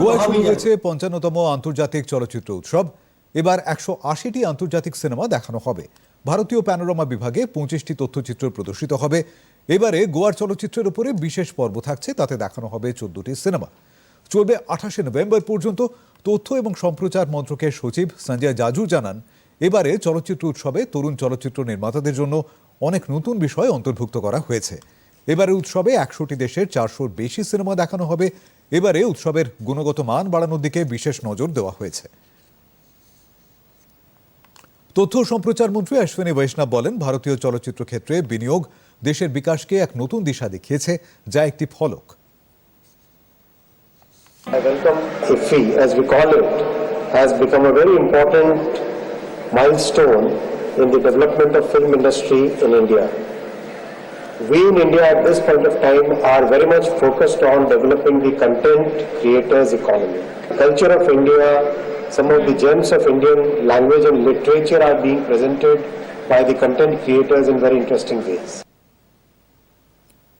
গোয়ায় শুরু হয়েছে পঞ্চান্নতম আন্তর্জাতিক চলচ্চিত্র উৎসব। এবার একশো আশিটি আন্তর্জাতিক সিনেমা দেখানো হবে। ভারতীয় প্যানোরামা বিভাগে পঁচিশটি তথ্যচিত্র প্রদর্শিত হবে। এবারে গোয়ার চলচ্চিত্রের উপরে বিশেষ পর্ব থাকছে তাতে দেখানো হবে চোদ্দটি সিনেমা। চলবে আঠাশে নভেম্বর পর্যন্ত তথ্য এবং সম্প্রচার মন্ত্রকের সচিব সঞ্জয় জাজু জানান এবারে চলচ্চিত্র উৎসবে তরুণ চলচ্চিত্র নির্মাতাদের জন্য অনেক নতুন বিষয় অন্তর্ভুক্ত করা হয়েছে। এবারে উৎসবে একশোটি দেশের চারশোর বেশি সিনেমা দেখানো হবে। এবারে উৎসবের গুণগত মান বাড়ানোর দিকে বিশেষ নজর দেওয়া হয়েছে। তথ্য সম্প্রচার মন্ত্রী অশ্বিনী বৈষ্ণব বলেন, ভারতীয় চলচ্চিত্র ক্ষেত্রে বিনিয়োগ দেশের বিকাশকে এক নতুন দিশা দেখিয়েছে, যা একটি ফলক। Has become a very important milestone in the development. We in India at this point of time are very much focused on developing the content creators economy. The culture of India, some of the gems of Indian language and literature are being presented by the content creators in very interesting ways.